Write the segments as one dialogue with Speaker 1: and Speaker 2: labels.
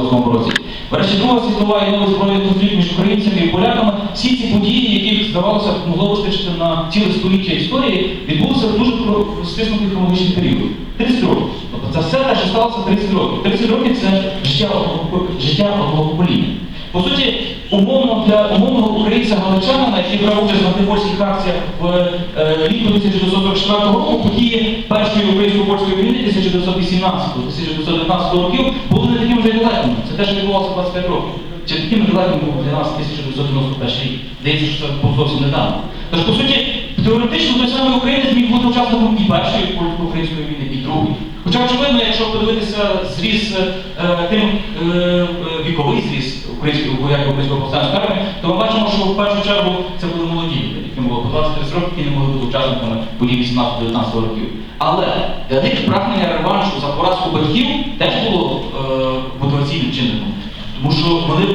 Speaker 1: 1938 році. Врешті Друга світова і новий збройний конфлікт між українцями і поляками, всі ці події, які здавалося могло вистачити на ціле століття історії, відбулися в дуже стиснутий хронологічний період. 30 років. Тобто це все те, що сталося 30 років. 30 років це життя одного покоління. По суті, умовно для умовного українця галичанина, який брав участь в антипольських акціях в е, літо 1944 року, події першої українсько-польської війни 1918-1919 років були не такими вже далекими. Це те, що відбувалося 25 років. Чи такими далекими був для нас 1991 рік. Здається, що це було зовсім недавно. Тож, по суті, теоретично той самий українець міг бути учасником і першої польсько-української війни, і другої. Хоча, очевидно, якщо подивитися зріз е, тим е, е, віковий зріз українського вояків українського повстанської армії, то ми бачимо, що в першу чергу це були молоді люди, які було по 20-30 років, які не могли бути учасниками подій 18-19 років. Але для них прагнення реваншу за поразку батьків теж було е, мотиваційним чинником. Тому що вони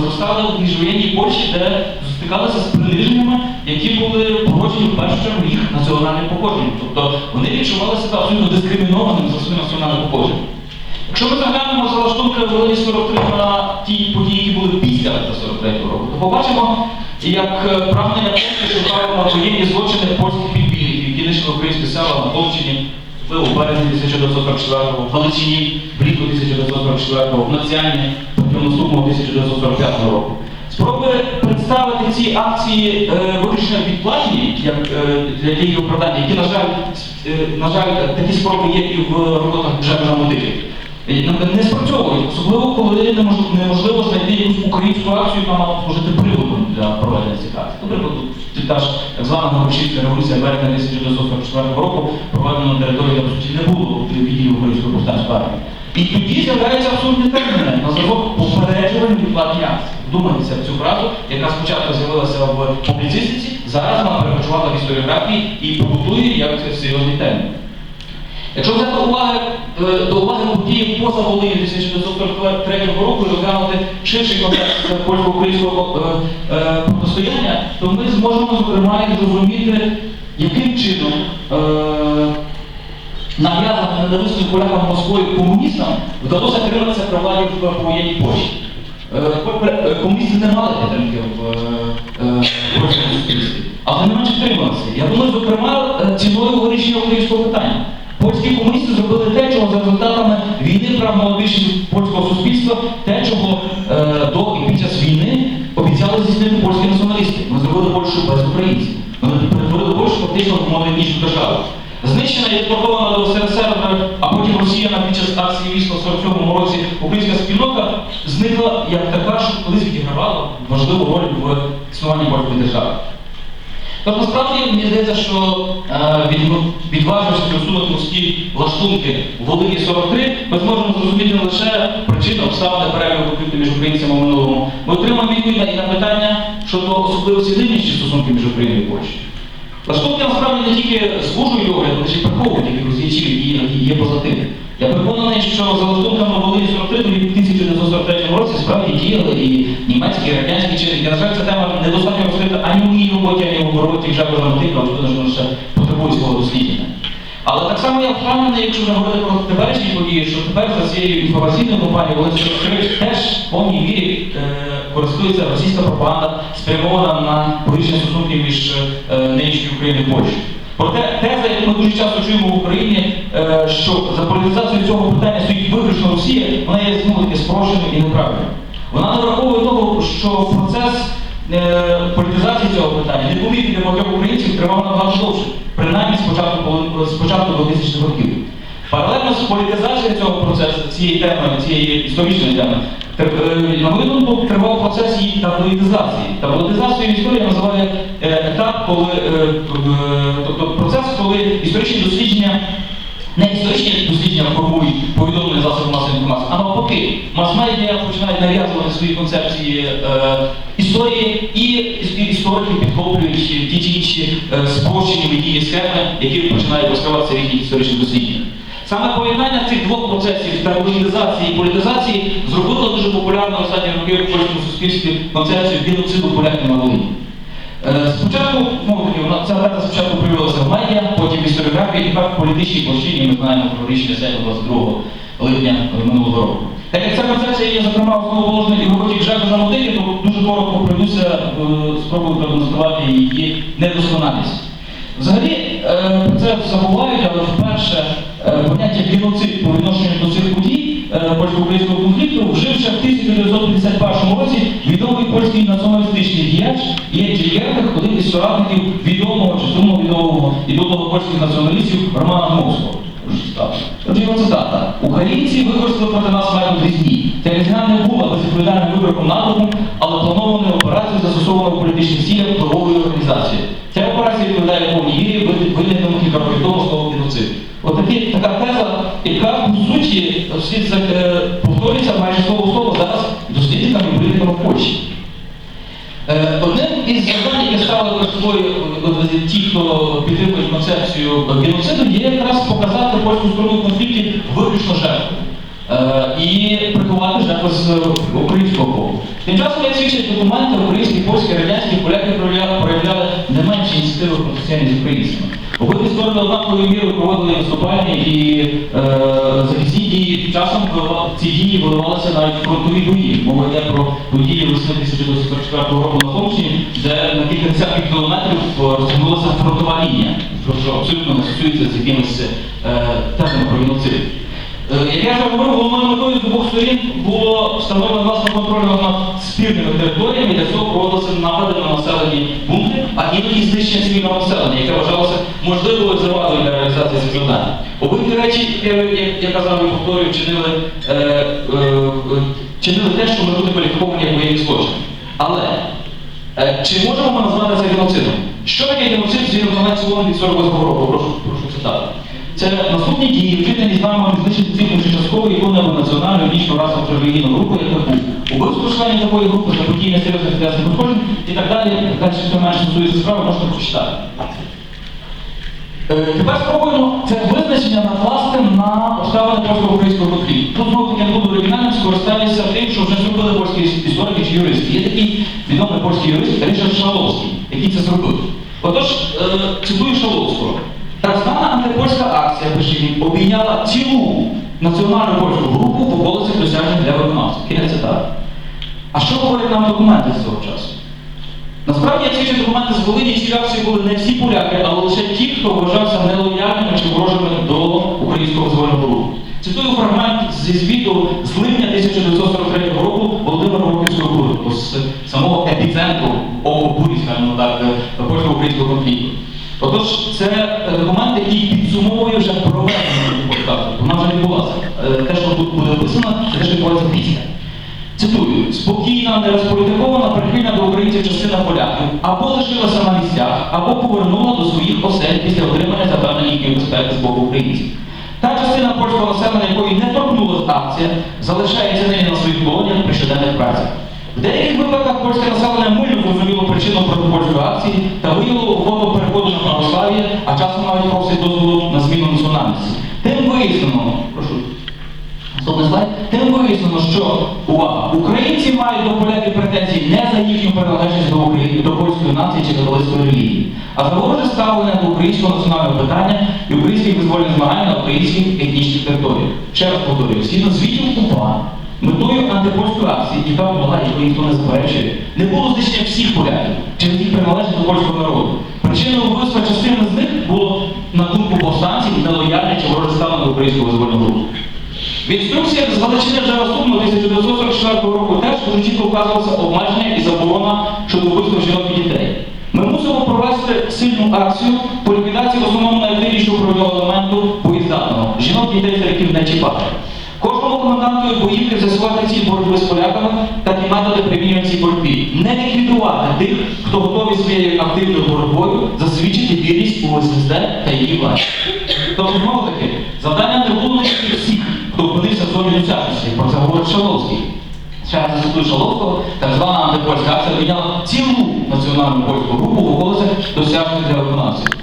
Speaker 1: зростали в міжвоєнній Польщі, де стикалися з приниженнями, які були породжені в першу чергу їх національним походженням. Тобто вони відчували себе абсолютно дискримінованими за своїм національним походженням. Заглянемо за лаштунки Волині 43 на ті події, які були після 43 року, то побачимо, як е, прагнення Польщі шукало на воєнні злочини польських підбільників, які нищили українські села на Полчині, в березні 1944-го, в Галичині влітку 1944-го, в Націальні наступного 1945 року. Спроби представити ці акції е, виключно відплатні, як е, для її оправдання, які, на жаль, е, на жаль, такі спроби є і в роботах державного мотивів. І, Не спрацьовують, особливо коли неможливо знайти якусь українську акцію, яка мала служити приводом для проведення цих акцій. Наприклад, та ж так звана Новочинська революція березня 1944 року проведена на території, де по суті не було відділів української повстанської армії. І тоді з'являються абсурдні терміни на зразок попереджувальні відплатні акції. Вдумайтеся в цю фразу, яка спочатку з'явилася в публіцистиці, зараз вона перекочувала в історіографії і побутує як серйозний термін. Якщо взяти уваги, е, до уваги події поза Волині 1943 року і розглянути ширший контекст польсько-українського е, е, протистояння, то ми зможемо зокрема і зрозуміти, яким чином е, нав'язаним ненависним полякам Москвою комуністам вдалося триматися при владі в повоєнній Польщі. Е, е, Комуністи не мали підтримки в е, е, польському суспільстві, але не менше трималися. Я думаю, зокрема, е, ціною вирішення українського питання. Польські комуністи зробили те, чого за результатами війни прагнула більшість польського суспільства, те, чого е, до і під час війни обіцяли здійснити польські націоналісти. Ми зробили Польщу без українців. Ми перетворили Польщу фактично в монолітнічну державу. Знищена і депортована до СРСР, а потім Росіяна під час акції війська в 47-му році українська спільнота зникла як така, що колись відігравала важливу роль в існуванні польської держави. Тобто насправді мені здається, що е, від, відважившись просунути морські лаштунки в Волині 43, ми зможемо зрозуміти не лише причину обставини перегляду конфлікту між українцями в минулому. Ми отримаємо відповідь і на питання щодо особливості нинішніх стосунків між Україною і Польщею. Лаштунки насправді не тільки служу огляд, але ще й приховують якихось речів, які є- тим. Я переконаний, що за лаштунками Волині 43 тоді в 1943 році справді діяли і німецькі, і радянські чинники. На жаль, ця тема недостатньо розкрита ані в моїй роботі, ані в роботі вже Божамотика, але вона ще потребує свого дослідження. Але так само я впевнений, якщо ми говорити про теперішні події, що тепер за цією інформаційною компанією вони теж в повній мірі е, користується російська пропаганда, спрямована на політичні стосунки між е, нинішньою Україною і Польщею. Проте теза, яку ми дуже часто чуємо в Україні, е, що за політизацією цього питання стоїть виключно Росія, вона є знову таки спрощеною і неправильною. Вона не враховує того, що процес політизації цього питання помітний для багатьох українців тривав набагато довше, принаймні з початку, з початку 2000-х років. Паралельно з політизацією цього процесу, цієї теми, цієї історичної теми, е, на мою думку, тривав процес її таблоїдизації. Таблоїдизацією історія називає е, етап, коли, е, тобто процес, коли історичні дослідження не історичні дослідження формують повідомлення засоби масової інформації, а навпаки, мас-медіа починають нав'язувати свої концепції е, історії, і іс- історики підхоплюють ті чи інші е, спрощені медійні схеми, які починають розкриватися в їхніх історичних дослідженнях. Саме поєднання цих двох процесів таблоїдизації і політизації зробило дуже популярну останні роки в польському суспільстві концепцію геноциду поляків на Волині. Е, Спочатку, ну, таки, вона- ця теза спочатку проявилася в медіа, потім в історіографії, тепер в політичній площині ми знаємо про рішення Сейму 22 липня минулого року. Так як ця концепція є, зокрема, основоположена і в роботі ЖЕКу за мотиві, то дуже коротко пройдуся, е, спробую продемонструвати її недосконалість. Взагалі, е, про це забувають, але вперше поняття геноцид по відношенню до цих 1951 році відомий польський націоналістичний діяч Єнджі Єрмих, один із соратників відомого чи сумно відомого і відомого польських націоналістів Романа Дмовського. Отже, його цитата. Українці використали проти нас метод різні. Ця різня не була безвідповідальним вибором напрямку, але планованою операцією застосованою в політичних цілях впливової організації. Ця операція відповідає повній мірі винайденому кілька років тому слово геноцид. От така теза, яка по суті слід за- ті, хто підтримують концепцію геноциду, є якраз показати польську сторону конфлікті виключно жертву. Е, І приховати жертву з українського боку. Тим часом, як свідчать документи, українські, польські, радянські поляки проявляли, не менше ініціативи протистояння з українцями. Обидві сторони однаковою мірою проводили виступання і е, захисні дії. Часом ці дії виливалися навіть фронтові бої. Мова йде про події весни 1944 року на Холмщині, де на кілька десятків кілометрів е, розтягнулася фронтова лінія, що абсолютно не стосується з якимись е, тезами про геноцид. Е, Як я вже говорив, головною метою з обох сторін було встановлено власне контроль над спірними територіями, для цього проводилися напади на населені пункти, а іноді знищення цивільного населення, яке вважалося можливою завадою для реалізації цих завдань. Обидві речі, як, я- казав і повторюю, чинили, е, е, е, чинили те, що ми бути кваліфіковані як воєнні злочини. Але Е, Чи можемо ми назвати це геноцидом? Що таке геноцид згідно Конвенції ООН від 48 року? Прошу, прошу цитати. Це наступні дії, вчинені з нами знищити цілу чи частково яку-небудь національну, етнічну, расову релігійну групу, як таку. Убивство членів такої групи, заподіяння серйозних тілесних ушкоджень і так далі. Далі, що менше стосується справи, можете прочитати. Е, Тепер спробуємо це визначення накласти на обставини польсько-українського конфлікту. Тут знову таки не буду оригінальним, скористаюся тим, що вже зробили польські історики чи юристи. Є такий відомий польський юрист Ришард Шаловський, який це зробив. Отож, е, цитую Шаловського. Так звана антипольська акція, пише він, обійняла цілу національну польську групу в околицях досягнень для виконавців. Кінець цитати. А що говорять нам документи з цього часу? Насправді, свідчать документи з Волині, ці реакції були не всі поляки, але лише ті, хто вважався нелояльними чи ворожими до українського визвольного руху. Цитую фрагмент зі звіту з липня 1943 року Володимира Роківського групу з самого епіцентру обурі, скажімо так, польсько-українського конфлікту. Отож, це е, документ, який підсумовує вже проведення контакту. Вона вже відбулася. Е, Те, що тут буде описано, це те, що відбувається після. Цитую, спокійна, нерозполітикована, прихильна до українців частина поляків або лишилася на місцях, або повернула до своїх осель після отримання запевнення їхньої безпеки з боку українців. Та частина польського населення, якої не торкнулася акція, залишається нині на своїх колоніях при щоденних працях. В деяких випадках польське населення мильно зрозуміло причину протипольської акції та виявило охоту переходу на православ'я, а часом навіть просить дозволу на зміну національності. Тим вияснено, прошу, Наступний слайд. Тим вияснено, що увага, українці мають до поляків претензії не за їхню приналежність до України, до польської нації чи католицької релігії, а за вороже ставлення до українського національного питання і українських визвольних змагань на українських етнічних територіях. Ще раз повторюю, згідно звітів УПА, метою антипольської акції, яка була, якої ніхто не заперечує, не було знищення всіх поляків через їх приналежність до польського народу. Причиною вбивства частини з них було, на думку повстанців, нелояльне чи вороже ставлення українського визвольного руху. В інструкціях з Галичини вже розсудно 1944 року теж дуже чітко вказувалося обмеження і заборона щодо вбивства жінок і дітей. Ми мусимо провести сильну акцію по ліквідації в основному найактивнішого провідного елементу боєздатного жінок, дітей, стариків не чіпати. Кожному коменданту боївки з'ясувати ціль боротьби з поляками, так і методи примінювання цій боротьбі. Не ліквідувати тих, хто готовий своєю активною боротьбою засвідчити вірність у ССД та її власті. Тобто, знову таки, завдання не було всіх, хто опинився в зоні досяжності. Про це говорить Шаловський. Ще раз Шаловського, так звана антипольська акція обійняла цілу національну польську групу в околицях досягнень для виконавців.